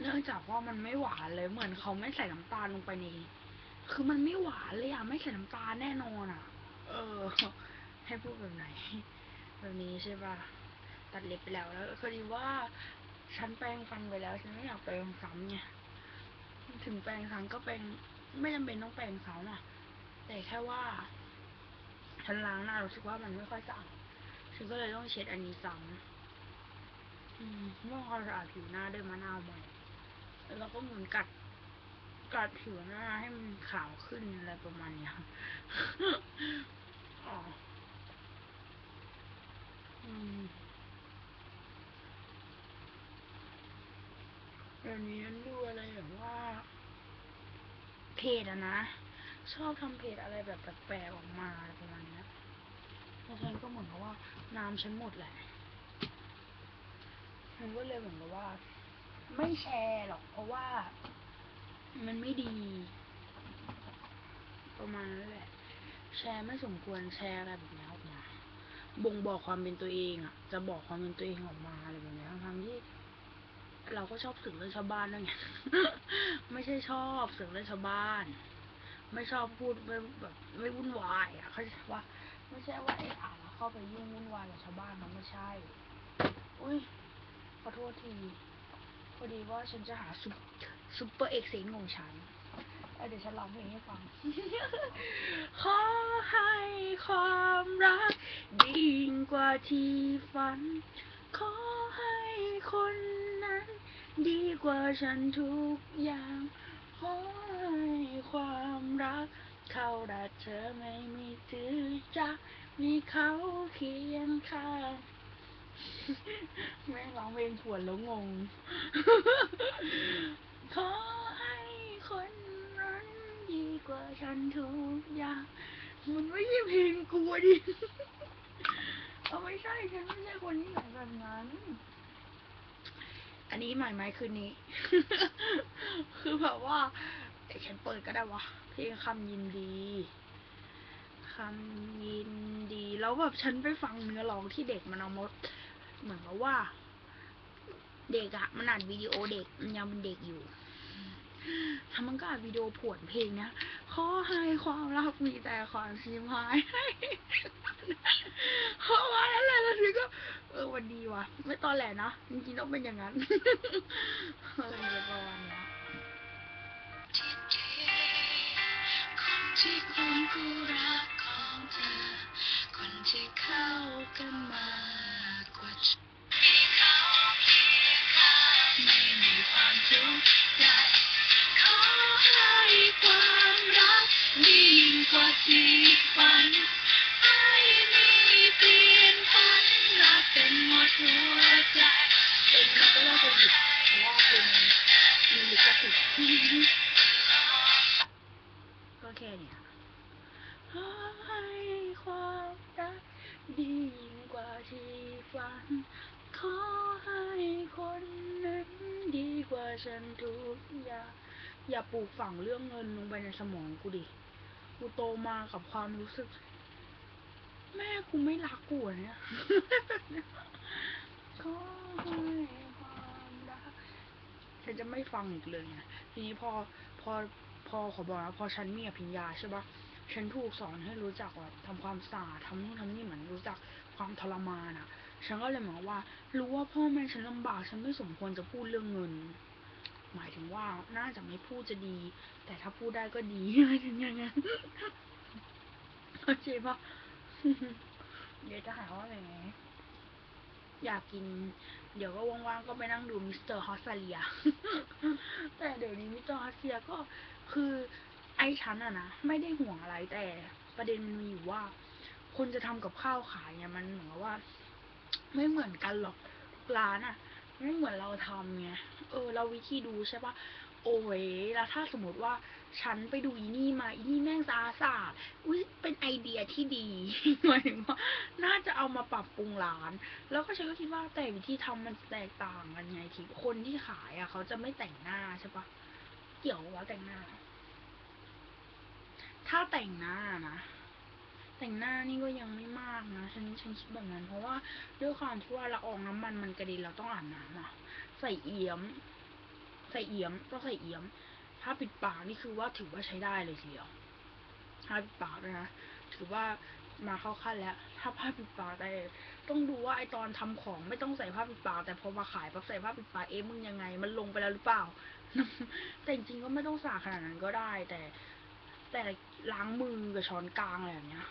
เนื่องจากว่ามันไม่หวานเลย เหมือนเขาไม่ใส่น้ำตาลลงไปในคือมันไม่หวานเลยอะไม่ใส่น้ำตาลแน่นอนอะเออ ให้พูดแบบไหน แบบนี้ใช่ปะตัดเล็บไปแล้วแล้วคือดีว่าฉันแปรงฟันไปแล้วฉันไม่อยากแปรงซ้ำไงถึงแปรงซ้ำก็แปรงไม่จำเป็นต้องแปรงซ้ำอะแต่แค่ว่า ฉันล้างหน้ารู้สึกว่ามันไม่ค่อยสะอาดฉันก็เลยต้องเช็ดอันนี้ซ้ำอืมเมื่อความสะอาดผิวหน้าด้วยมะนาวใหม่ แล้วก็เหมือนกัด กัดผิวหน้าให้มันขาวขึ้นอะไรประมาณนี้ยอ๋ออืมเดี๋ยวนี้ฉันดูอะไรแบบว่า เพจอะนะ ชอบทำเพจอะไรแบบแปลกๆออกมาอะไรประมาณนี้แล้วฉันก็เหมือนกับว่าน้ำฉันหมดแหละฉันก็เลยเหมือนกับว่า ไม่แชร์หรอก เพราะว่า มันไม่ดี ประมาณนั้นแหละ แชร์ไม่สมควรแชร์อะไรแบบนี้ออกมาบ่งบอกความเป็นตัวเองอะ จะบอกความเป็นตัวเองออกมาอะไรแบบนี้ทั้งๆที่เราก็ชอบสื่อเรื่องชาวบ้านด้วยไงไม่ใช่ชอบสื่อเรื่องชาวบ้าน ไม่ชอบพูดไม่แบบไม่วุ่นวายอะเขาใจว่า ไม่ใช่ว่าไอ้อ่านแล้วเข้าไปยุ่งวุ่นวายกับชาวบ้านมันไม่ใช่ อุ้ยขอโทษที อดีว่าฉันจะหาซุปซุปเปอร์เอ็กเซนของฉันเเดี๋ยวฉันร้องเพลงให้ฟัง ขอให้ความรักดียิ่งกว่าที่ฝัน ขอให้คนนั้น ดีกว่าฉันทุกอย่าง ขอให้ความรัก เขารักเธอไม่มีถือจะมีเขาเคียงข้าง แม่งร้องเพลงผวนแล้วงง ขอให้คนนั้นดีกว่าฉันทุกอย่างมันไม่ใช่เพลงกูดิเอาไม่ใช่ฉันไม่ใช่คนที่หนแบบนั้น อันนี้ใหมายไหมคืนนี้ คือแบบว่าเดี๋ยวฉันเปิดก็ได้วะเพลงคำยินดีคำยินดี แล้วแบบฉันไปฟังเนื้อร้องที่เด็กมันเอามด เหมือนกับว่า เด็กอะมันอัดวิดีโอเด็กมันยังเป็นเด็กอยู่ถ้ามันก็อัดวิดีโอผวนเพลงนี้ยขอให้ความรักมีแต่ความชิมหายขอว่าแล้วแหละแล้วทีก็เออวันดีว่ะ ไม่ตอนแหลนะจริงๆต้องเป็นอย่างนั้นเออเดี๋ยวประมาณนี้ยคนที่คุณผู้รัก ของเธอ คนที่เข้ากันมากกว่าฉันที่เขาเคียงข้าไม่มีความทุกข์ใจขอให้ความรักดียิ่งกว่าที่ฝันไม่มีเปลี่ยนพันรักเป็นหมดหัวใจเป็นมันก็น่าจะหยุดเพราะว่าเป็นมีลิขสิทธิ์ก็ ยิ่งกว่าที่ฝัน ขอให้คนนั้นดีกว่าฉันทุกอย่างอย่าปลูกฝังเรื่องเงินลงไปในสมองกูดิ กูโตมากับความรู้สึก แม่กูไม่รักกูอะเนี่ยขอให้ความรักฉันจะไม่ฟังอีกเลยไงทีนี้พอพอพอขอบอกนะพอฉันมีอภิญญาใช่ปะ ฉันถูกสอนให้รู้จักว่าทำความสะอาดทำนู่นทำนี่เหมือนรู้จักความทรมานอะฉันก็เลยเหมือนว่า รู้ว่าพ่อแม่ฉันลำบาก ฉันไม่สมควรจะพูดเรื่องเงิน หมายถึงว่าน่าจะไม่พูดจะดี แต่ถ้าพูดได้ก็ดีหมายถึงอย่างนั้นโอเคปะเดี๋ยวจะหาว่าอะไรไงอยากกิน เดี๋ยวก็ว่างๆก็ไปนั่งดูมิสเตอร์ฮอสเลียแต่เดี๋ยวนี้มิสเตอร์ฮอสเลียก็คือ ไอ้ฉันอะนะไม่ได้ห่วงอะไรแต่ประเด็นมันมีอยู่ว่า คนจะทำกับข้าวขายเนี่ยมันเหมือนกับว่า ไม่เหมือนกันหรอกร้านอะไม่เหมือนเราทำไงเออ เราวิธีดูใช่ปะโอ้ยแล้วถ้าสมมติว่าฉันไปดูอีนี่มาอีนี่แม่งสะอาดสะอาดอุ้ยเป็นไอเดียที่ดีหมายถึงว่าน่าจะเอามาปรับปรุงร้าน แล้วก็ฉันก็คิดว่าแต่วิธีทำมันแตกต่างกันไงทีคนที่ขายอะ เขาจะไม่แต่งหน้าใช่ปะเกี่ยวว่าแต่งหน้า ถ้าแต่งหน้านะ แต่งหน้านี่ก็ยังไม่มากนะ ฉันฉันคิดแบบนั้น เพราะว่าด้วยความที่ว่าละอองน้ำมันมันกระเด็นเราต้องอาบน้ำอะใส่เอี่ยม ใส่เอี้ยมต้องใส่เอี้ยมถ้าปิดปากนี่คือว่าถือว่าใช้ได้เลยทีเดียวถ้าปิดปากนะถือว่ามาเข้าขั้นแล้ว ถ้าผ้าปิดปากแต่ต้องดูว่าไอตอนทำของไม่ต้องใส่ผ้าปิดปาก แต่พอมาขายปั๊บใส่ผ้าปิดปากเอ๊ะมึงยังไง มันลงไปแล้วหรือเปล่า แต่จริงๆก็ไม่ต้องสาขนาดนั้นก็ได้ แต่ แต่ล้างมือกับช้อนกลางอะไรแบบเนี้ย